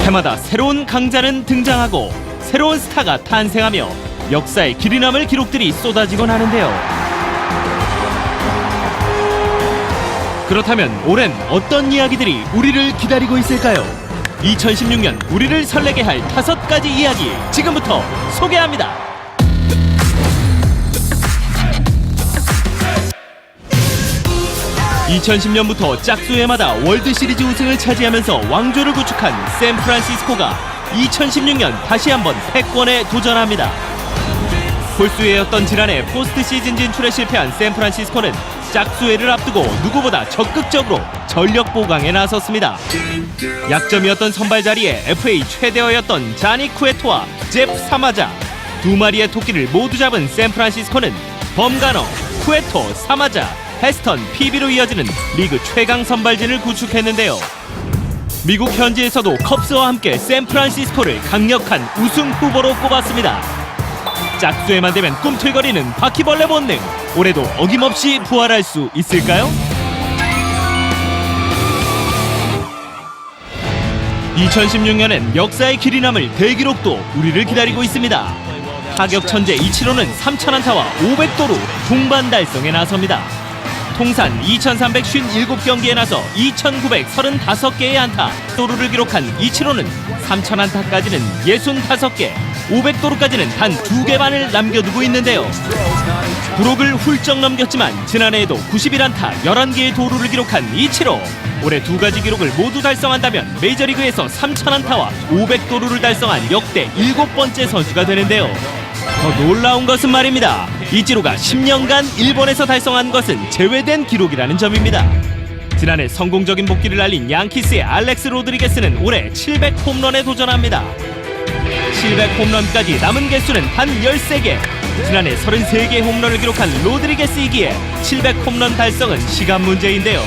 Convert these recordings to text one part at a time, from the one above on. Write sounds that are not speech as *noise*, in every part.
해마다 새로운 강자는 등장하고 새로운 스타가 탄생하며 역사의 길이 남을 기록들이 쏟아지곤 하는데요. 그렇다면 올해는 어떤 이야기들이 우리를 기다리고 있을까요? 2016년 우리를 설레게 할 다섯 가지 이야기 지금부터 소개합니다. 2010년부터 짝수회마다 월드 시리즈 우승을 차지하면서 왕조를 구축한 샌프란시스코가 2016년 다시 한번 패권에 도전합니다. 홀수회였던 지난해 포스트 시즌 진출에 실패한 샌프란시스코는 짝수회를 앞두고 누구보다 적극적으로 전력 보강에 나섰습니다. 약점이었던 선발 자리에 FA 최대어였던 자니 쿠에토와 잽 사마자 두 마리의 토끼를 모두 잡은 샌프란시스코는 범가너, 쿠에토, 사마자, 헤스턴, PB로 이어지는 리그 최강 선발진을 구축했는데요. 미국 현지에서도 컵스와 함께 샌프란시스코를 강력한 우승 후보로 꼽았습니다. 짝수에만 되면 꿈틀거리는 바퀴벌레 본능 올해도 어김없이 부활할 수 있을까요? 2016년엔 역사의 길이 남을 대기록도 우리를 기다리고 있습니다. 타격 천재 이치로는 3,000안타와 500도루 동반 달성에 나섭니다. 통산 2,357경기에 나서 2,935개의 안타, 도루를 기록한 이치로는 3,000안타까지는 65개, 500도루까지는 단 2개만을 남겨두고 있는데요. 부록을 훌쩍 넘겼지만 지난해에도 91안타 11개의 도루를 기록한 이치로 올해 두 가지 기록을 모두 달성한다면 메이저리그에서 3,000안타와 500도루를 달성한 역대 일곱 번째 선수가 되는데요. 더 놀라운 것은 말입니다. 이치로가 10년간 일본에서 달성한 것은 제외된 기록이라는 점입니다. 지난해 성공적인 복귀를 알린 양키스의 알렉스 로드리게스는 올해 700 홈런에 도전합니다. 700 홈런까지 남은 개수는 단 13개. 지난해 33개 홈런을 기록한 로드리게스이기에 700 홈런 달성은 시간 문제인데요.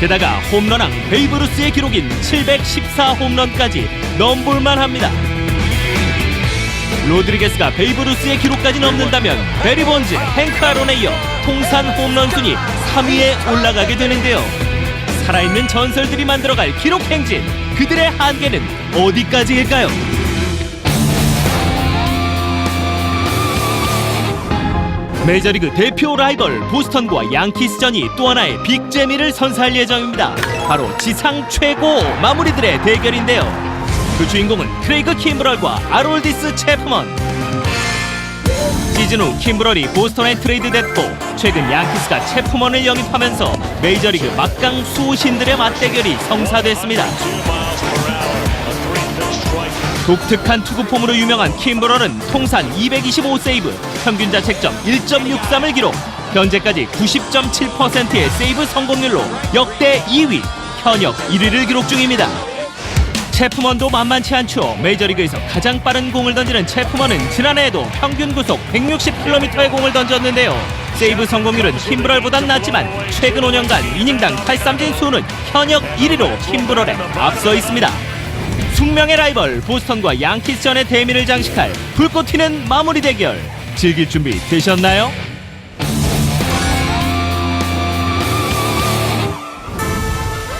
게다가 홈런왕 베이브루스의 기록인 714 홈런까지 넘볼만 합니다. 로드리게스가 베이브루스의 기록까지 넘는다면 베리 본즈, 행크 아론에 이어 통산 홈런 순위 3위에 올라가게 되는데요. 살아있는 전설들이 만들어갈 기록 행진 그들의 한계는 어디까지일까요? 메이저리그 대표 라이벌 보스턴과 양키스전이 또 하나의 빅재미를 선사할 예정입니다. 바로 지상 최고 마무리들의 대결인데요. 그 주인공은 크레이그 킴브럴과 아롤디스 체프먼. 시즌 후 킴브럴이 보스턴에 트레이드됐고 최근 양키스가 체프먼을 영입하면서 메이저리그 막강 수호신들의 맞대결이 성사됐습니다. 독특한 투구폼으로 유명한 킴브럴은 통산 225세이브, 평균 자책점 1.63을 기록. 현재까지 90.7%의 세이브 성공률로 역대 2위, 현역 1위를 기록 중입니다. 체프먼도 만만치 않죠. 메이저리그에서 가장 빠른 공을 던지는 체프먼은 지난해에도 평균 구속 160km의 공을 던졌는데요. 세이브 성공률은 킴브럴보단 낮지만 최근 5년간 이닝당 8삼진 수는 현역 1위로 킴브럴에 앞서 있습니다. 숙명의 라이벌 보스턴과 양키스전의 대미를 장식할 불꽃 튀는 마무리 대결 즐길 준비 되셨나요?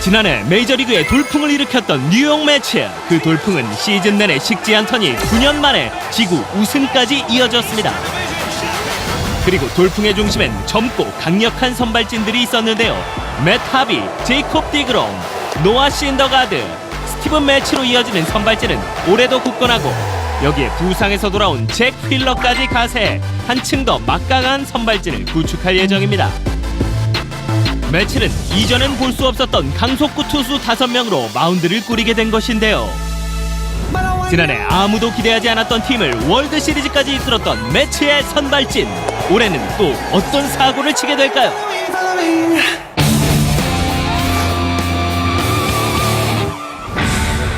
지난해 메이저리그에 돌풍을 일으켰던 뉴욕 매치 그 돌풍은 시즌 내내 식지 않더니 9년 만에 지구 우승까지 이어졌습니다 그리고 돌풍의 중심엔 젊고 강력한 선발진들이 있었는데요 맷 하비, 제이콥 디그롬, 노아 신더가드 스티븐 매치로 이어지는 선발진은 올해도 굳건하고 여기에 부상에서 돌아온 잭 휠러까지 가세해 한층 더 막강한 선발진을 구축할 예정입니다. 매치는 이전엔 볼 수 없었던 강속구 투수 5명으로 마운드를 꾸리게 된 것인데요. 지난해 아무도 기대하지 않았던 팀을 월드 시리즈까지 이끌었던 매치의 선발진. 올해는 또 어떤 사고를 치게 될까요?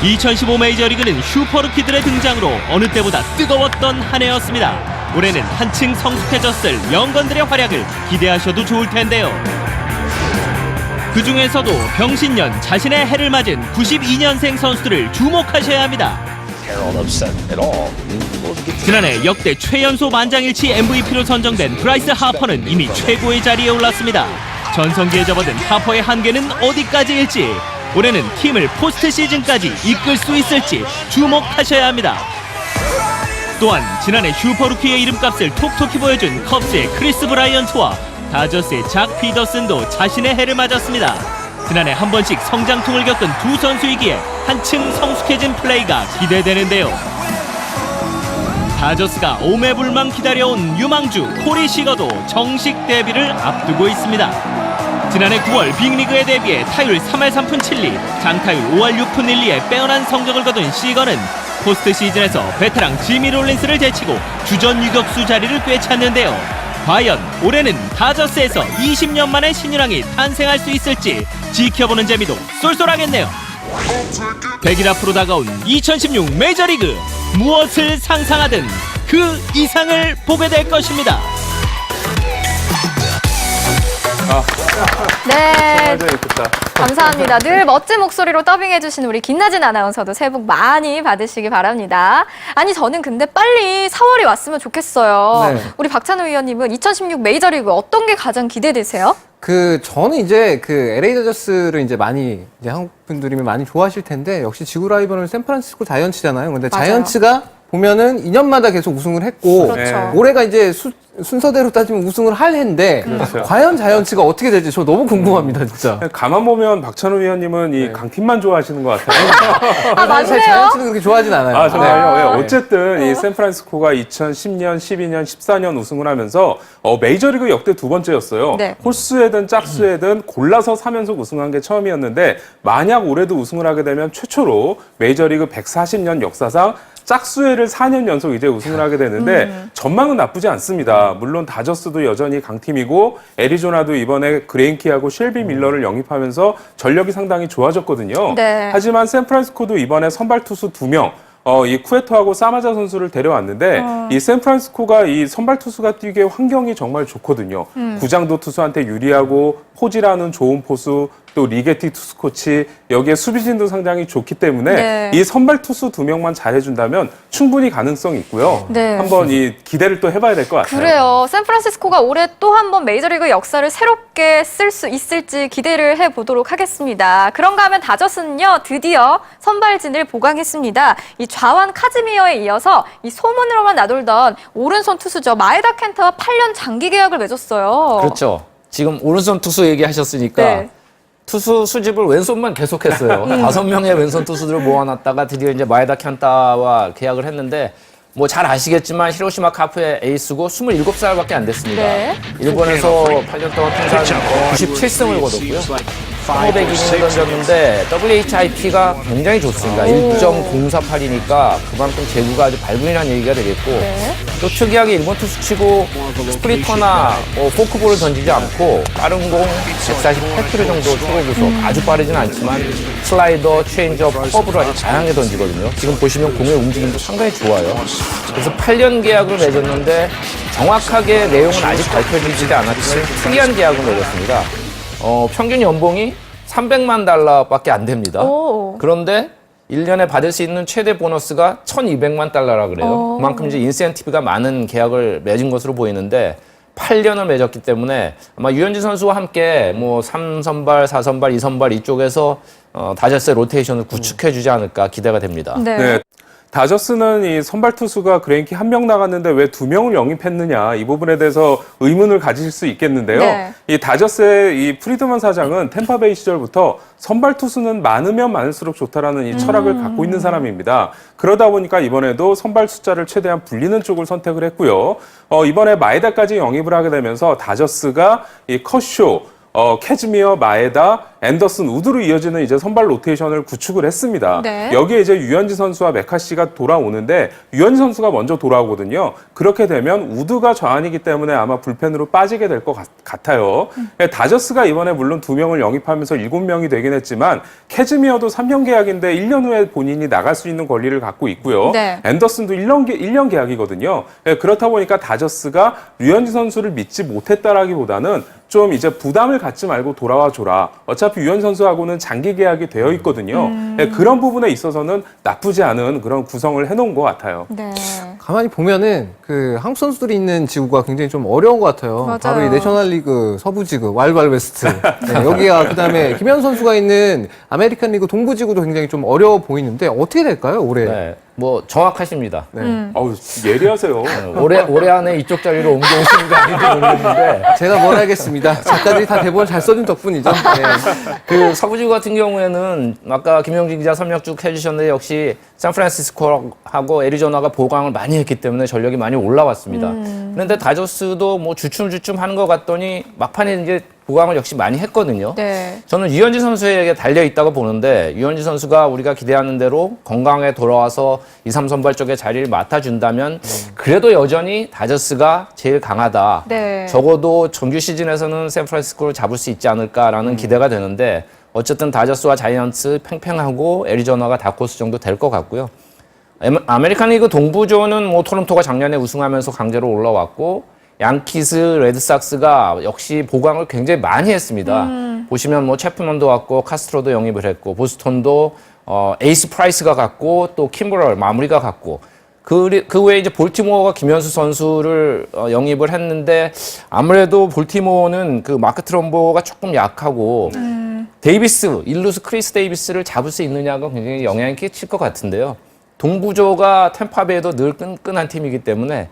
2015 메이저리그는 슈퍼루키들의 등장으로 어느 때보다 뜨거웠던 한 해였습니다. 올해는 한층 성숙해졌을 영건들의 활약을 기대하셔도 좋을 텐데요. 그 중에서도 병신년 자신의 해를 맞은 92년생 선수들을 주목하셔야 합니다. 지난해 역대 최연소 만장일치 MVP로 선정된 브라이스 하퍼는 이미 최고의 자리에 올랐습니다. 전성기에 접어든 하퍼의 한계는 어디까지일지 올해는 팀을 포스트 시즌까지 이끌 수 있을지 주목하셔야 합니다. 또한 지난해 슈퍼루키의 이름값을 톡톡히 보여준 컵스의 크리스 브라이언트와 다저스의 작 피더슨도 자신의 해를 맞았습니다. 지난해 한 번씩 성장통을 겪은 두 선수이기에 한층 성숙해진 플레이가 기대되는데요. 다저스가 오매불망 기다려온 유망주 코리 시거도 정식 데뷔를 앞두고 있습니다. 지난해 9월 빅리그에 데뷔해 타율 3할 3푼 7리, 장타율 5할 6푼 1리의 빼어난 성적을 거둔 시거는 포스트 시즌에서 베테랑 지미 롤린스를 제치고 주전 유격수 자리를 꿰찼는데요. 과연 올해는 다저스에서 20년 만에 신인왕이 탄생할 수 있을지 지켜보는 재미도 쏠쏠하겠네요. 100일 앞으로 다가온 2016 메이저리그 무엇을 상상하든 그 이상을 보게 될 것입니다. 네. 감사합니다. 늘 멋진 목소리로 더빙해주신 우리 김나진 아나운서도 새해 복 많이 받으시기 바랍니다. 아니, 저는 근데 빨리 4월이 왔으면 좋겠어요. 네. 우리 박찬호 위원님은 2016 메이저리그 어떤 게 가장 기대되세요? 그 저는 이제 그 LA 다저스를 이제 많이 이제 한국 분들이 많이 좋아하실 텐데 역시 지구 라이벌은 샌프란시스코 자이언츠잖아요. 근데 맞아요. 자이언츠가 보면은 2년마다 계속 우승을 했고 그렇죠. 올해가 이제 수- 순서대로 따지면 우승을 할 해인데 그렇죠. 과연 자이언츠가 어떻게 될지 저 너무 궁금합니다, 진짜. 가만 보면 박찬호 위원님은 이 강팀만 좋아하시는 것 같아요. 아, 사실 맞네요. 자이언츠는 그렇게 좋아하진 않아요. 아, 정말요? 네. 예, 어쨌든 이 샌프란시스코가 2010년, 12년, 14년 우승을 하면서 어, 메이저리그 역대 두 번째였어요. 네. 홀수에든 짝수에든 골라서 3연속 우승한 게 처음이었는데 만약 올해도 우승을 하게 되면 최초로 메이저리그 140년 역사상 짝수회를 4년 연속 이제 우승을 하게 되는데 전망은 나쁘지 않습니다. 물론 다저스도 여전히 강팀이고 애리조나도 이번에 그레인키하고 쉘비 밀러를 영입하면서 전력이 상당히 좋아졌거든요. 네. 하지만 샌프란시스코도 이번에 선발 투수 두 명, 어, 이 쿠에토하고 사마자 선수를 데려왔는데 이 샌프란시스코가 이 선발 투수가 뛰기에 환경이 정말 좋거든요. 구장도 투수한테 유리하고 포지라는 좋은 포수 또 리게티 투수 코치 여기에 수비진도 상당히 좋기 때문에 네. 이 선발 투수 두 명만 잘해준다면 충분히 가능성이 있고요. 네. 한번 이 기대를 또 해봐야 될 것 같아요. 그래요. 샌프란시스코가 올해 또 한 번 메이저리그 역사를 새롭게 쓸 수 있을지 기대를 해보도록 하겠습니다. 그런가 하면 다저스는요, 드디어 선발진을 보강했습니다. 이 좌완 카즈미어에 이어서 이 소문으로만 나돌던 오른손 투수죠. 마에다 켄타와 8년 장기 계약을 맺었어요. 그렇죠. 지금 오른손 투수 얘기하셨으니까 네. 투수 수집을 왼손만 계속했어요. 음. 다섯 명의 왼손 투수들을 모아놨다가 드디어 이제 마에다 캔타와 계약을 했는데 뭐 잘 아시겠지만 히로시마 카프의 에이스고 27살밖에 안 됐습니다. 네. 일본에서 8년 동안 통산 97승을 거뒀고요. 1500 이닝을 던졌는데 WHIP가 굉장히 좋습니다. 1.048이니까 그만큼 제구가 아주 발군이라는 얘기가 되겠고 네. 또 특이하게 일본 투수 치고 스프리터나 뭐 포크볼을 던지지 않고 빠른 공 148km 정도 초고 구속 아주 빠르진 않지만 슬라이더, 체인지업, 커브를 아주 다양하게 던지거든요. 지금 보시면 공의 움직임도 상당히 좋아요. 그래서 8년 계약을 맺었는데 정확하게 내용은 아직 밝혀지지 않았지만 특이한 계약을 맺었습니다. 어, 평균 연봉이 300만 달러밖에 안 됩니다. 오. 그런데 1년에 받을 수 있는 최대 보너스가 1200만 달러라 그래요. 어. 그만큼 이제 인센티브가 많은 계약을 맺은 것으로 보이는데 8년을 맺었기 때문에 아마 유현진 선수와 함께 뭐 3선발, 4선발, 2선발 이쪽에서 어, 다저스의 로테이션을 구축해 주지 않을까 기대가 됩니다. 네. 네. 다저스는 이 선발 투수가 그레인키 한 명 나갔는데 왜 두 명을 영입했느냐 이 부분에 대해서 의문을 가지실 수 있겠는데요. 네. 이 다저스의 이 프리드먼 사장은 템파베이 시절부터 선발 투수는 많으면 많을수록 좋다라는 이 철학을 갖고 있는 사람입니다. 그러다 보니까 이번에도 선발 숫자를 최대한 불리는 쪽을 선택을 했고요. 어, 이번에 마에다까지 영입을 하게 되면서 다저스가 이 컷쇼 어, 캐즈미어, 마에다, 앤더슨, 우드로 이어지는 이제 선발 로테이션을 구축을 했습니다. 네. 여기에 이제 유현진 선수와 메카시가 돌아오는데 유현진 선수가 먼저 돌아오거든요. 그렇게 되면 우드가 좌완이기 때문에 아마 불펜으로 빠지게 될 것 같아요. 예, 다저스가 이번에 물론 두 명을 영입하면서 일곱 명이 되긴 했지만 캐즈미어도 3년 계약인데 1년 후에 본인이 나갈 수 있는 권리를 갖고 있고요. 네. 앤더슨도 1년, 계, 1년 계약이거든요. 예, 그렇다 보니까 다저스가 류현진 선수를 믿지 못했다라기보다는 좀 이제 부담을 갖지 말고 돌아와 줘라. 어차피 유현 선수하고는 장기 계약이 되어 있거든요. 네, 그런 부분에 있어서는 나쁘지 않은 그런 구성을 해놓은 것 같아요. 네. 가만히 보면은 그 한국 선수들이 있는 지구가 굉장히 좀 어려운 것 같아요. 맞아요. 바로 이 내셔널리그 서부지구 와일드와일드웨스트 네, 여기가 그다음에 김현 선수가 있는 아메리칸 리그 동부지구도 굉장히 좀 어려워 보이는데 어떻게 될까요 올해? 네, 뭐 정확하시니다. 네. 어우, 예리하세요. 올해 올해 안에 이쪽 자리로 옮겨오시는 거 아닌지 모르겠는데 제가 뭘 하겠습니다. 작가들이 다 대본 잘 써준 덕분이죠. 네. 그 서부지구 같은 경우에는 아까 김영진 기자 설명 쭉 해주셨는데 역시 샌프란시스코하고 애리조나가 보강을 많이 했기 때문에 전력이 많이 올라왔습니다. 그런데 다저스도 뭐 주춤주춤 하는 것 같더니 막판에 이제 보강을 역시 많이 했거든요. 네. 저는 유현진 선수에게 달려 있다고 보는데 유현진 선수가 우리가 기대하는 대로 건강에 돌아와서 2, 3선발 쪽에 자리를 맡아준다면 그래도 여전히 다저스가 제일 강하다. 네. 적어도 정규 시즌에서는 샌프란시스코를 잡을 수 있지 않을까라는 기대가 되는데 어쨌든 다저스와 자이언츠 팽팽하고 애리조나가 다코스 정도 될 것 같고요. 아메- 아메리칸 리그 동부조는 뭐 토론토가 작년에 우승하면서 강제로 올라왔고 양키스, 레드삭스가 역시 보강을 굉장히 많이 했습니다. 보시면 뭐 체프먼도 왔고 카스트로도 영입을 했고 보스턴도 어, 에이스 프라이스가 갔고 또 킴브럴 마무리가 갔고 그, 그 외에 이제 볼티모어가 김현수 선수를 어, 영입을 했는데 아무래도 볼티모어는 그 마크 트럼보가 조금 약하고 데이비스, 일루스 크리스 데이비스를 잡을 수 있느냐가 굉장히 영향이 끼칠 것 같은데요. 동부조가 템파베이도 늘 끈끈한 팀이기 때문에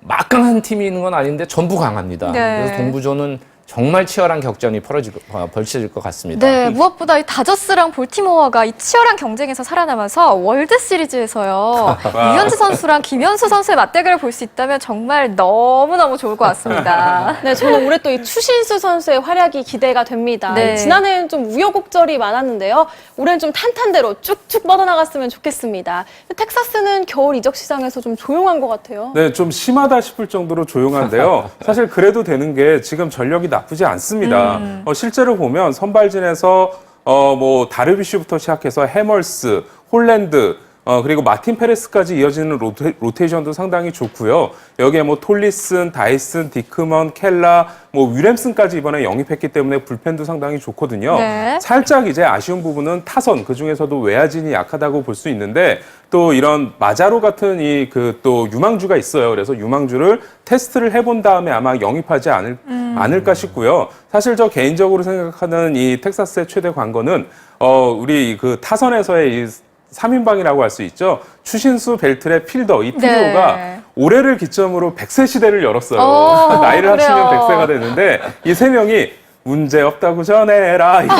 막 강한 팀이 있는 건 아닌데 전부 강합니다. 네. 그래서 동부조는 정말 치열한 격전이 벌어질, 것- 어, 벌쳐질 것 같습니다. 네, 무엇보다 이 다저스랑 볼티모어가 이 치열한 경쟁에서 살아남아서 월드 시리즈에서요. *laughs* 유현지 선수랑 김현수 선수의 맞대결을 볼 수 있다면 정말 너무너무 좋을 것 같습니다. *laughs* 네, 저는 올해 또 이 추신수 선수의 활약이 기대가 됩니다. 네. 지난해는 좀 우여곡절이 많았는데요. 올해는 좀 탄탄대로 쭉쭉 뻗어나갔으면 좋겠습니다. 텍사스는 겨울 이적 시장에서 좀 조용한 것 같아요. 네, 좀 심하다 싶을 정도로 조용한데요. *laughs* 사실 그래도 되는 게 지금 전력이 나 쁘지 않습니다. 어, 실제로 보면 선발진에서 어, 뭐 다르비쉬부터 시작해서 해멀스, 홀랜드, 어, 그리고 마틴 페레스까지 이어지는 로테, 로테이션도 상당히 좋고요. 여기에 뭐 톨리슨, 다이슨, 디크먼, 켈라, 뭐 윌렘슨까지 이번에 영입했기 때문에 불펜도 상당히 좋거든요. 네. 살짝 이제 아쉬운 부분은 타선 그 중에서도 외야진이 약하다고 볼 수 있는데 또 이런 마자로 같은 이 그 또 유망주가 있어요. 그래서 유망주를 테스트를 해본 다음에 아마 영입하지 않을 않을까 싶고요. 사실 저 개인적으로 생각하는 이 텍사스의 최대 관건은 어 우리 그 타선에서의 이 3인방이라고 할 수 있죠. 추신수, 벨트레, 필더 이 트리오가 네. 올해를 기점으로 100세 시대를 열었어요. 오, *laughs* 나이를 합치면 그래요. 100세가 되는데 이 세 명이 문제 없다고 전해라 *laughs* 이거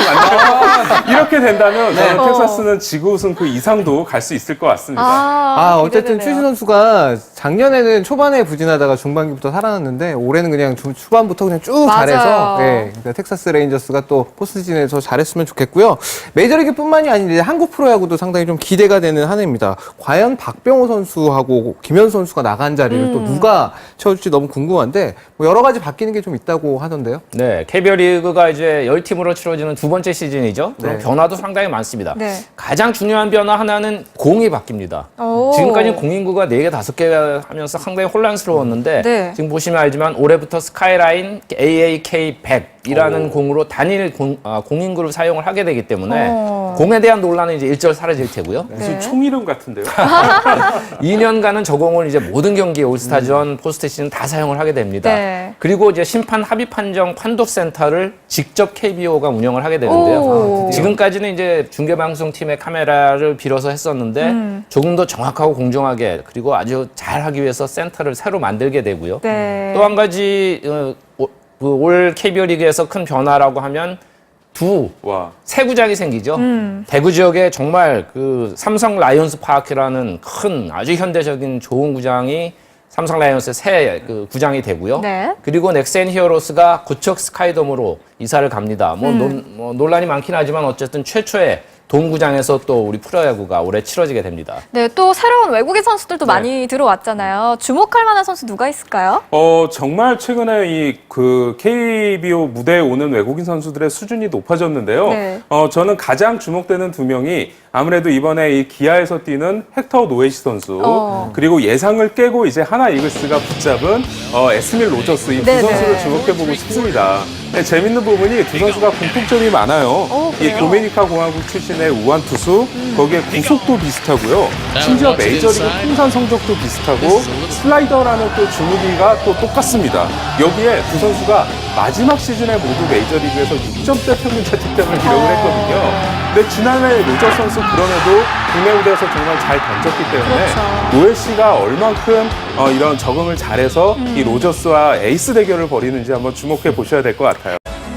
이렇게 된다면 저는 어. 텍사스는 지구 우승 그 이상도 갈 수 있을 것 같습니다. 아, 아, 어쨌든 기대되네요. 추신 선수가 작년에는 초반에 부진하다가 중반기부터 살아났는데 올해는 그냥 중- 초반부터 그냥 쭉 맞아요. 잘해서 네, 그러니까 텍사스 레인저스가 또 포스트시즌에서 잘했으면 좋겠고요. 메이저리그뿐만이 이제 한국 프로야구도 상당히 좀 기대가 되는 한 해입니다. 과연 박병호 선수하고 김현 선수가 나간 자리를 또 음. 누가 채워줄지 너무 궁금한데 뭐 여러 가지 바뀌는 게 좀 있다고 하던데요. 네, KBO 리그가 이제 10팀으로 치러지는 두 번째 시즌이죠. 그럼 네. 변화도 상당히 많습니다. 네. 가장 중요한 변화 하나는 공이 바뀝니다. 오. 지금까지 공인구가 4개, 5개 하면서 상당히 혼란스러웠는데 네. 지금 보시면 알지만 올해부터 스카이라인 AAK 100 이라는 공으로 단일 공, 아, 공인구를 사용을 하게 되기 때문에 어. 공에 대한 논란은 이제 일절 사라질 테고요. 무슨 네. 총 이름 같은데요? *laughs* 2년간은 저 공을 이제 모든 경기 올스타전, 포스트 시즌 다 사용을 하게 됩니다. 네. 그리고 이제 심판 합의 판정 판독 센터를 직접 KBO가 운영을 하게 되는데요. 오. 지금까지는 이제 중계 방송 팀의 카메라를 빌어서 했었는데 음. 조금 더 정확하고 공정하게 그리고 아주 잘 하기 위해서 센터를 새로 만들게 되고요. 네. 또한 가지 어, 오- 그올 KBO 리그에서 큰 변화라고 하면 두 와. 새 구장이 생기죠. 음. 대구 지역에 정말 그 삼성 라이온스 파크라는 큰 아주 현대적인 좋은 구장이 삼성 라이온스의 새그 구장이 되고요. 네. 그리고 넥센 히어로스가 고척 스카이돔으로 이사를 갑니다. 뭐, 음. 논- 뭐 논란이 많긴 하지만 어쨌든 최초의 동구장에서 또 우리 프로야구가 올해 치러지게 됩니다. 네, 또 새로운 외국인 선수들도 많이 들어왔잖아요. 주목할 만한 선수 누가 있을까요? 어 정말 최근에 이 그 KBO 무대에 오는 외국인 선수들의 수준이 높아졌는데요. 네. 어 저는 가장 주목되는 두 명이 아무래도 이번에 이 기아에서 뛰는 헥터 노에시 선수 어. 그리고 예상을 깨고 이제 하나 이글스가 붙잡은 어 에스밀 로저스 이 두 네네. 선수를 주목해 보고 싶습니다. 네, 재밌는 부분이 두 선수가 공통점이 많아요. 오, 이 그래요? 도미니카 공화국 출신의 우완 투수, 거기에 구속도 비슷하고요. 심지어 메이저리그 통산 성적도 비슷하고 슬라이더라는 또 주무기가 또 똑같습니다. 여기에 두 선수가 마지막 시즌에 모두 메이저리그에서 6점대 평균 자책점을 기록을 했거든요. 근데 지난해 로저 선수 그럼에도 국내 무대에서 정말 잘 던졌기 때문에 노엘 씨가 얼만큼 어, 이런 적응을 잘해서 이 로저스와 에이스 대결을 벌이는지 한번 주목해 보셔야 될 것 같아요.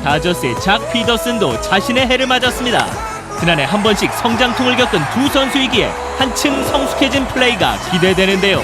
다저스의 작 피더슨도 자신의 해를 맞았습니다. 지난해 한 번씩 성장통을 겪은 두 선수이기에 한층 성숙해진 플레이가 기대되는데요.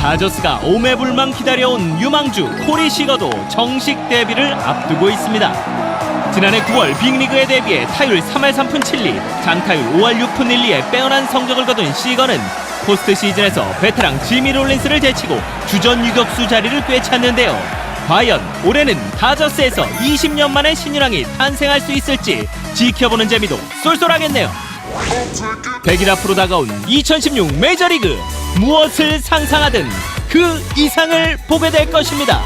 다저스가 오매불망 기다려온 유망주 코리 시거도 정식 데뷔를 앞두고 있습니다. 지난해 9월 빅리그에 데뷔해 타율 3할 3푼 7리, 장타율 5할 6푼 1리의 빼어난 성적을 거둔 시거는 포스트 시즌에서 베테랑 지미 롤린스를 제치고 주전 유격수 자리를 꿰찼는데요. 과연 올해는 다저스에서 20년 만에 신유랑이 탄생할 수 있을지 지켜보는 재미도 쏠쏠하겠네요. 100일 앞으로 다가온 2016 메이저리그 무엇을 상상하든 그 이상을 보게 될 것입니다.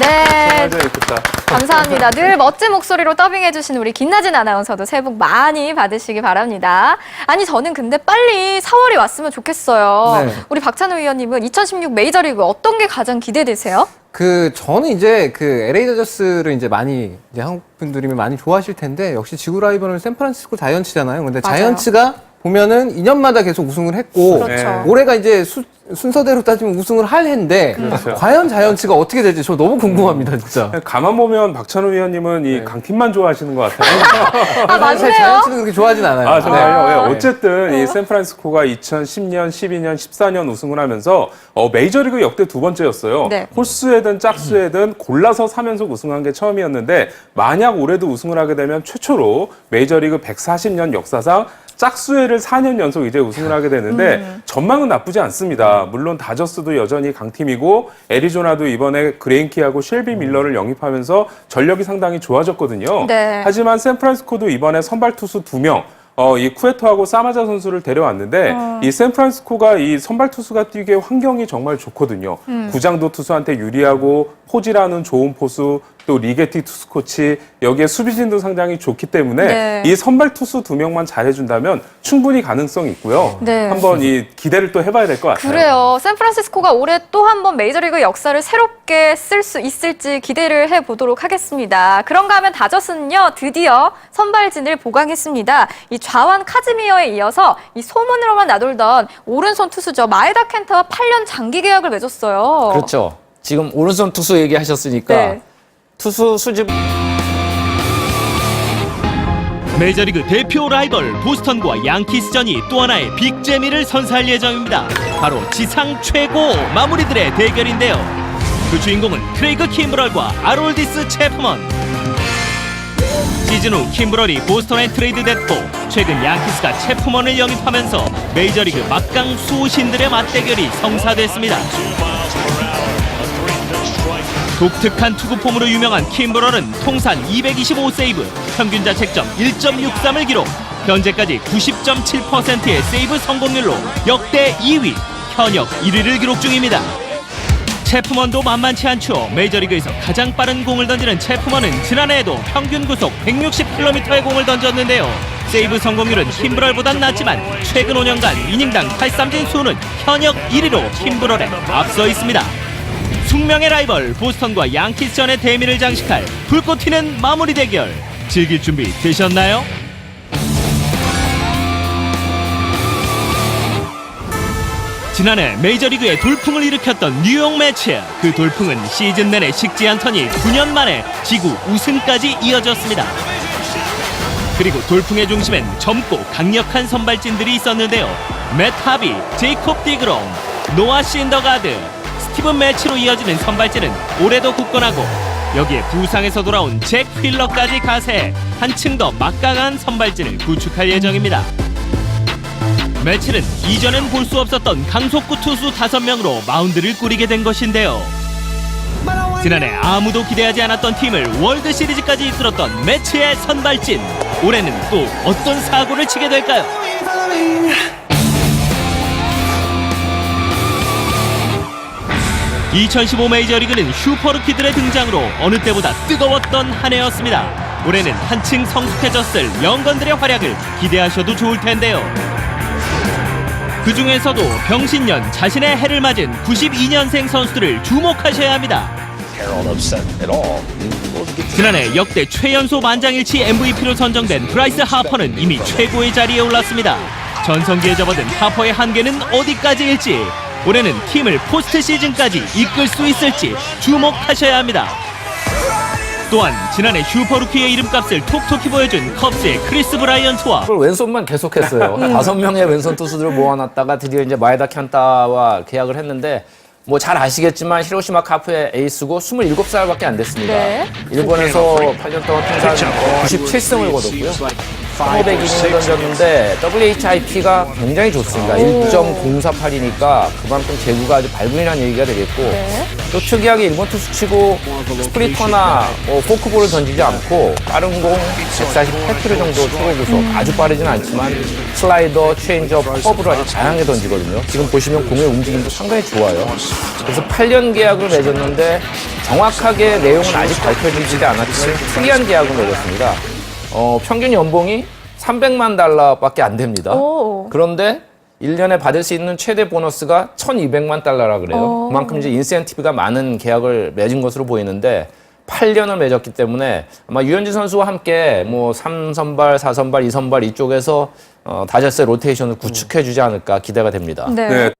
네, 맞아 좋다. 감사합니다. 늘 멋진 목소리로 더빙해주신 우리 김나진 아나운서도 새해 복 많이 받으시기 바랍니다. 아니, 저는 근데 빨리 4월이 왔으면 좋겠어요. 네. 우리 박찬호 위원님은 2016 메이저리그 어떤 게 가장 기대되세요? 그 저는 이제 그 LA 다저스를 이제 많이 이제 한국 분들이 많이 좋아하실 텐데 역시 지구 라이벌은 샌프란시스코 자이언츠잖아요. 근데 맞아요. 자이언츠가 보면은 2년마다 계속 우승을 했고 그렇죠. 올해가 이제 수- 순서대로 따지면 우승을 할 해인데 그렇죠. 과연 자이언츠가 어떻게 될지 저 너무 궁금합니다, 진짜. 가만 보면 박찬호 위원님은 이 강팀만 좋아하시는 것 같아요. *laughs* 아, 맞네요. 자이언츠는 그렇게 좋아하진 않아요. 아, 정말요? 네. 예, 어쨌든 이 샌프란시스코가 2010년, 12년, 14년 우승을 하면서 어, 메이저리그 역대 두 번째였어요. 네. 홀수에든 짝수에든 골라서 3연속 우승한 게 처음이었는데 만약 올해도 우승을 하게 되면 최초로 메이저리그 140년 역사상 짝수회를 4년 연속 이제 우승을 하게 되는데 전망은 나쁘지 않습니다. 물론 다저스도 여전히 강팀이고 애리조나도 이번에 그레인키하고 쉘비 밀러를 영입하면서 전력이 상당히 좋아졌거든요. 네. 하지만 샌프란시스코도 이번에 선발 투수 두 명, 어, 이 쿠에토하고 사마자 선수를 데려왔는데 이 샌프란시스코가 이 선발 투수가 뛰기에 환경이 정말 좋거든요. 구장도 투수한테 유리하고 포지라는 좋은 포수 또 리게티 투수 코치 여기에 수비진도 상당히 좋기 때문에 네. 이 선발 투수 두 명만 잘해준다면 충분히 가능성이 있고요. 네. 한번 이 기대를 또 해봐야 될 것 같아요. 그래요. 샌프란시스코가 올해 또 한 번 메이저리그 역사를 새롭게 쓸 수 있을지 기대를 해보도록 하겠습니다. 그런가 하면 다저스는요, 드디어 선발진을 보강했습니다. 이 좌완 카즈미어에 이어서 이 소문으로만 나돌던 오른손 투수죠. 마에다 켄타와 8년 장기 계약을 맺었어요. 그렇죠. 지금 오른손 투수 얘기하셨으니까 네. 투수 수집 메이저리그 대표 라이벌 보스턴과 양키스전이 또 하나의 빅재미를 선사할 예정입니다. 바로 지상 최고 마무리들의 대결인데요. 그 주인공은 크레이그 킴브럴과 아롤디스 체프먼. 시즌 후 킴브럴이 보스턴에 트레이드됐고 최근 양키스가 체프먼을 영입하면서 메이저리그 막강 수호신들의 맞대결이 성사됐습니다. 독특한 투구 폼으로 유명한 킴브럴은 통산 225세이브, 평균 자책점 1.63을 기록. 현재까지 90.7%의 세이브 성공률로 역대 2위, 현역 1위를 기록 중입니다. 체프먼도 만만치 않죠. 메이저리그에서 가장 빠른 공을 던지는 체프먼은 지난해에도 평균 구속 160km의 공을 던졌는데요. 세이브 성공률은 킴브럴보단 낮지만 최근 5년간 이닝당 탈삼진 수는 현역 1위로 킴브럴에 앞서 있습니다. 숙명의 라이벌 보스턴과 양키스전의 대미를 장식할 불꽃 튀는 마무리 대결. 즐길 준비 되셨나요? 지난해 메이저리그에 돌풍을 일으켰던 뉴욕 매치 그 돌풍은 시즌 내내 식지 않더니 9년 만에 지구 우승까지 이어졌습니다. 그리고 돌풍의 중심엔 젊고 강력한 선발진들이 있었는데요. 맷 하비, 제이콥 디그롬, 노아 신더가드, 스티븐 매치로 이어지는 선발진은 올해도 굳건하고 여기에 부상에서 돌아온 잭 휠러까지 가세해 한층 더 막강한 선발진을 구축할 예정입니다 매치는 이전엔 볼 수 없었던 강속구 투수 5명으로 마운드를 꾸리게 된 것인데요. 지난해 아무도 기대하지 않았던 팀을 월드 시리즈까지 이끌었던 매치의 선발진. 올해는 또 어떤 사고를 치게 될까요? 2015 메이저리그는 슈퍼루키들의 등장으로 어느 때보다 뜨거웠던 한 해였습니다. 올해는 한층 성숙해졌을 영건들의 활약을 기대하셔도 좋을 텐데요. 그 중에서도 병신년 자신의 해를 맞은 92년생 선수들을 주목하셔야 합니다. 지난해 역대 최연소 만장일치 MVP로 선정된 브라이스 하퍼는 이미 최고의 자리에 올랐습니다. 전성기에 접어든 하퍼의 한계는 어디까지일지 올해는 팀을 포스트 시즌까지 이끌 수 있을지 주목하셔야 합니다. 또한 지난해 슈퍼루키의 이름값을 톡톡히 보여준 컵스의 크리스 브라이언트와 그걸 왼손만 계속했어요. 다섯 명의 왼손 투수들을 모아놨다가 드디어 이제 마에다 켠타와 계약을 했는데 뭐 잘 아시겠지만 히로시마 카프의 에이스고 27살밖에 안 됐습니다. 네. 일본에서 8년 동안 통산 97승을 거뒀고요. 1500이닝을 던졌는데 WHIP가 굉장히 좋습니다. 1.048이니까 그만큼 제구가 아주 발군이라는 얘기가 되겠고 네. 또 특이하게 일본 투수 치고 스프리터나 뭐 포크볼을 던지지 않고 빠른 공 148km 정도 초고 구속 아주 빠르진 않지만 슬라이더, 체인지업, 커브를 아주 다양하게 던지거든요. 지금 보시면 공의 움직임도 상당히 좋아요. 그래서 8년 계약을 맺었는데 정확하게 내용은 아직 밝혀지지 않았지만 특이한 계약을 맺었습니다. 어, 평균 연봉이 300만 달러밖에 안 됩니다. 오. 그런데 1년에 받을 수 있는 최대 보너스가 1,200만 달러라 그래요. 어. 그만큼 이제 인센티브가 많은 계약을 맺은 것으로 보이는데 8년을 맺었기 때문에 아마 유현진 선수와 함께 뭐 3선발, 4선발, 2선발 이쪽에서 어, 다저스의 로테이션을 구축해 주지 않을까 기대가 됩니다. 네. 네.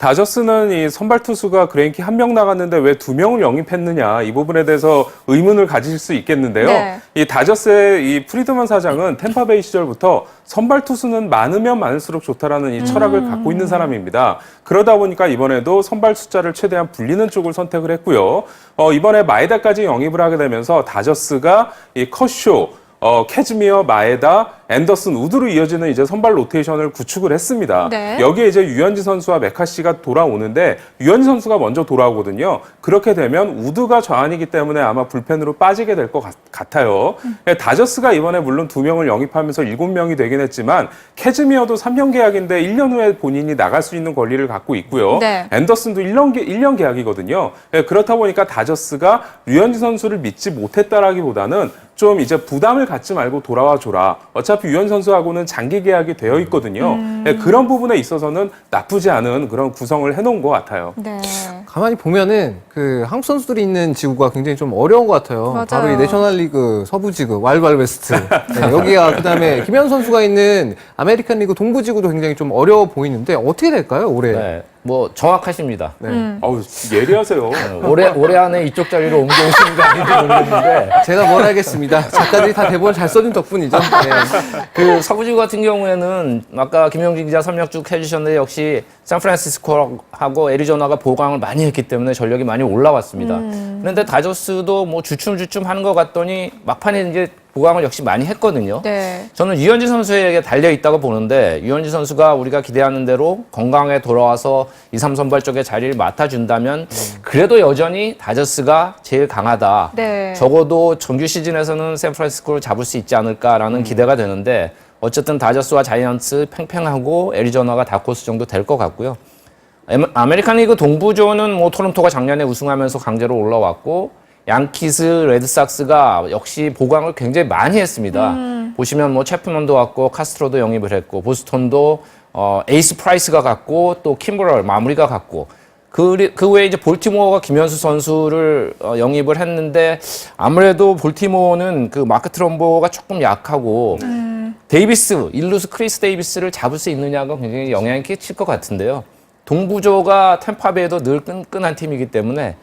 다저스는 이 선발 투수가 그레인키 한 명 나갔는데 왜 두 명을 영입했느냐 이 부분에 대해서 의문을 가지실 수 있겠는데요. 네. 이 다저스의 이 프리드먼 사장은 템파베이 시절부터 선발 투수는 많으면 많을수록 좋다라는 이 철학을 갖고 있는 사람입니다. 그러다 보니까 이번에도 선발 숫자를 최대한 불리는 쪽을 선택을 했고요. 어, 이번에 마에다까지 영입을 하게 되면서 다저스가 이 컷쇼 어, 캐즈미어, 마에다, 앤더슨, 우드로 이어지는 이제 선발 로테이션을 구축을 했습니다. 네. 여기에 이제 유현진 선수와 메카시가 돌아오는데 유현진 선수가 먼저 돌아오거든요. 그렇게 되면 우드가 좌완이기 때문에 아마 불펜으로 빠지게 될 것 같아요. 예, 다저스가 이번에 물론 두 명을 영입하면서 일곱 명이 되긴 했지만 캐즈미어도 3년 계약인데 1년 후에 본인이 나갈 수 있는 권리를 갖고 있고요. 네. 앤더슨도 1년, 계, 1년 계약이거든요. 예, 그렇다 보니까 다저스가 류현진 선수를 믿지 못했다라기보다는 좀 이제 부담을 갖지 말고 돌아와 줘라. 어차피 유현 선수하고는 장기 계약이 되어 있거든요. 예, 그런 부분에 있어서는 나쁘지 않은 그런 구성을 해놓은 것 같아요. 네. 가만히 보면은 그 한국 선수들이 있는 지구가 굉장히 좀 어려운 것 같아요. 맞아요. 바로 이 내셔널리그 서부 지구 와일드와일드웨스트 네, 여기가 그다음에 김현 선수가 있는 아메리칸 리그 동부 지구도 굉장히 좀 어려워 보이는데 어떻게 될까요 올해? 네, 뭐 정확하십니다. 네. 어우, 예리하세요. 올해 올해 안에 이쪽 자리로 옮겨오시는 거 아닌지 모르겠는데 *laughs* 제가 뭘 하겠습니다. 작가들이 다 대본 잘 써준 덕분이죠. 네. 그 서부지구 같은 경우에는 아까 김영진 기자 설명 쭉 해주셨는데 역시 샌프란시스코하고 애리조나가 보강을 많이 했기 때문에 전력이 많이 올라왔습니다. 그런데 다저스도 뭐 주춤주춤 하는 것 같더니 막판에 이제 보강을 역시 많이 했거든요. 네. 저는 유현진 선수에게 달려 있다고 보는데 유현진 선수가 우리가 기대하는 대로 건강에 돌아와서 2, 3선발 쪽에 자리를 맡아준다면 그래도 여전히 다저스가 제일 강하다. 네. 적어도 정규 시즌에서는 샌프란시스코를 잡을 수 있지 않을까라는 기대가 되는데 어쨌든 다저스와 자이언츠 팽팽하고 애리조나가 다코스 정도 될 것 같고요. 아메리칸 리그 동부조는 뭐 토론토가 작년에 우승하면서 강제로 올라왔고 양키스, 레드삭스가 역시 보강을 굉장히 많이 했습니다. 보시면 뭐 체프먼도 왔고 카스트로도 영입을 했고 보스턴도 어, 에이스 프라이스가 갔고 또 킴브럴 마무리가 갔고 그, 그 외에 이제 볼티모어가 김현수 선수를 어, 영입을 했는데 아무래도 볼티모어는 그 마크 트럼보가 조금 약하고 데이비스, 일루스 크리스 데이비스를 잡을 수 있느냐가 굉장히 영향이 끼칠 것 같은데요. 동부조가 템파베이도 늘 끈끈한 팀이기 때문에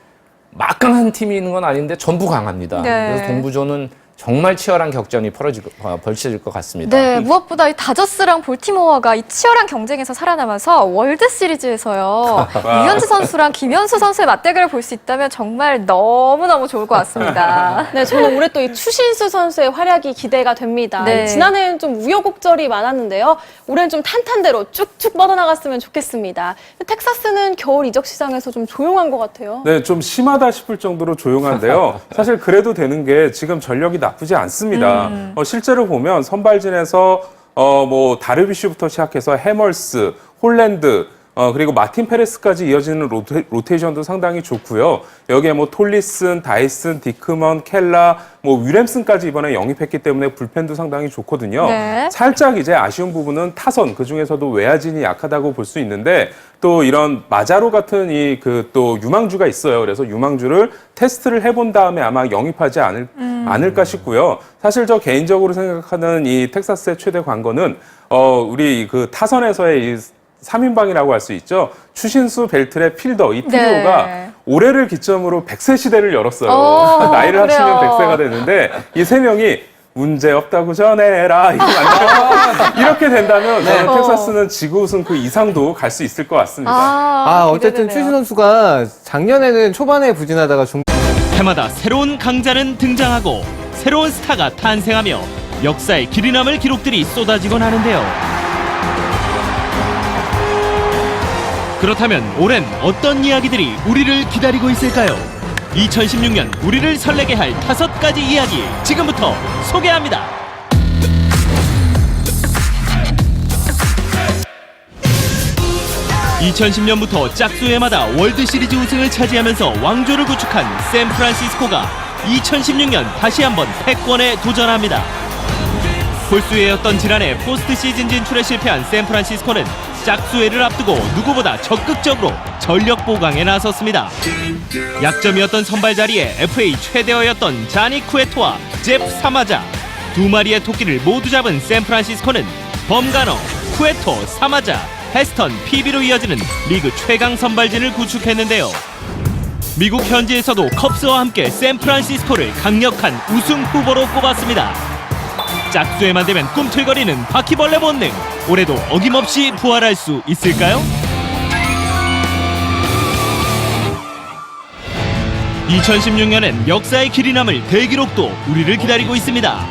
막 강한 팀이 있는 건 아닌데 전부 강합니다. 네. 그래서 동부조는 정말 치열한 격전이 벌어질, 것- 어, 벌쳐질 것 같습니다. 네, 무엇보다 이 다저스랑 볼티모어가 이 치열한 경쟁에서 살아남아서 월드 시리즈에서요. *laughs* 유현진 선수랑 김현수 선수의 맞대결을 볼 수 있다면 정말 너무너무 좋을 것 같습니다. *laughs* 네, 저는 올해 또 이 추신수 선수의 활약이 기대가 됩니다. 네. 지난해는 좀 우여곡절이 많았는데요. 올해는 좀 탄탄대로 쭉쭉 뻗어나갔으면 좋겠습니다. 텍사스는 겨울 이적 시장에서 좀 조용한 것 같아요. 네, 좀 심하다 싶을 정도로 조용한데요. *laughs* 사실 그래도 되는 게 지금 전력이 나 쁘지 않습니다. 어, 실제로 보면 선발진에서 어, 뭐 다르비슈부터 시작해서 해멀스, 홀랜드, 어, 그리고 마틴 페레스까지 이어지는 로테, 로테 이션도 상당히 좋고요. 여기에 뭐 톨리슨, 다이슨, 디크먼, 켈라, 뭐 윌햄슨까지 이번에 영입했기 때문에 불펜도 상당히 좋거든요. 네. 살짝 이제 아쉬운 부분은 타선 그 중에서도 외야진이 약하다고 볼 수 있는데 또 이런 마자로 같은 이 그 또 유망주가 있어요. 그래서 유망주를 테스트를 해본 다음에 아마 영입하지 않을, 않을까 싶고요. 사실 저 개인적으로 생각하는 이 텍사스의 최대 관건은 어 우리 그 타선에서의 이 3인방이라고 할 수 있죠. 추신수, 벨트레, 필더 이 트리오가 네. 올해를 기점으로 100세 시대를 열었어요. 오, *laughs* 나이를 합치면 그래요. 100세가 되는데 이 세 명이 문제 없다고 전해라 이거 *laughs* 이렇게 된다면 저는 어. 텍사스는 지구 우승 그 이상도 갈 수 있을 것 같습니다. 아, 어쨌든 기대되네요. 추신 선수가 작년에는 초반에 부진하다가 중 해마다 새로운 강자는 등장하고 새로운 스타가 탄생하며 역사의 길이 남을 기록들이 쏟아지곤 하는데요. 그렇다면 올해는 어떤 이야기들이 우리를 기다리고 있을까요? 2016년 우리를 설레게 할 다섯 가지 이야기 지금부터 소개합니다. (2010년부터) 짝수회마다 월드 시리즈 우승을 차지하면서 왕조를 구축한 샌프란시스코가 (2016년) 다시 한번 패권에 도전합니다 홀수회였던 지난해 포스트 시즌 진출에 실패한 샌프란시스코는 짝수회를 앞두고 누구보다 적극적으로 전력 보강에 나섰습니다. 약점이었던 선발 자리에 FA 최대어였던 자니 쿠에토와 잽 사마자 두 마리의 토끼를 모두 잡은 샌프란시스코는 범가너, 쿠에토, 사마자, 헤스턴, 피비로 이어지는 리그 최강 선발진을 구축했는데요. 미국 현지에서도 컵스와 함께 샌프란시스코를 강력한 우승 후보로 꼽았습니다. 짝수에만 되면 꿈틀거리는 바퀴벌레 본능 올해도 어김없이 부활할 수 있을까요? 2016년엔 역사의 길이 남을 대기록도 우리를 기다리고 있습니다.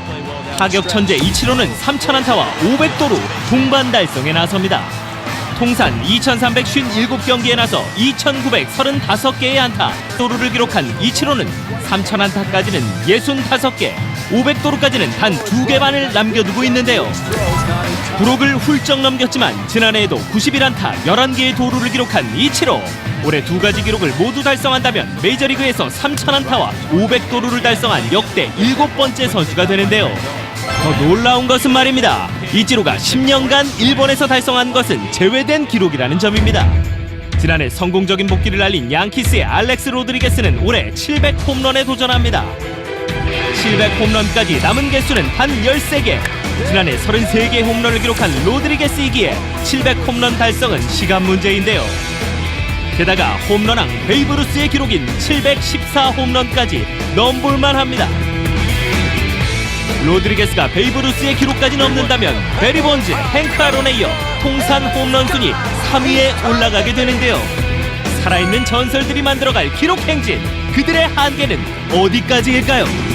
타격 천재 이치로는 3,000안타와 500도루 동반 달성에 나섭니다. 통산 2,357경기에 나서 2,935개의 안타, 도루를 기록한 이치로는 3,000안타까지는 65개, 500도루까지는 단 2개 반을 남겨두고 있는데요. 부록을 훌쩍 넘겼지만 지난해에도 91안타 11개의 도루를 기록한 이치로 올해 두 가지 기록을 모두 달성한다면 메이저리그에서 3,000안타와 500도루를 달성한 역대 일곱 번째 선수가 되는데요. 더 놀라운 것은 말입니다. 이치로가 10년간 일본에서 달성한 것은 제외된 기록이라는 점입니다. 지난해 성공적인 복귀를 알린 양키스의 알렉스 로드리게스는 올해 700 홈런에 도전합니다. 700 홈런까지 남은 개수는 단 13개. 지난해 33개의 홈런을 기록한 로드리게스이기에 700 홈런 달성은 시간 문제인데요. 게다가 홈런왕 베이브루스의 기록인 714 홈런까지 넘볼만 합니다. 로드리게스가 베이브루스의 기록까지 넘는다면 베리 본즈, 행크 아론에 이어 통산 홈런 순위 3위에 올라가게 되는데요. 살아있는 전설들이 만들어갈 기록 행진 그들의 한계는 어디까지일까요?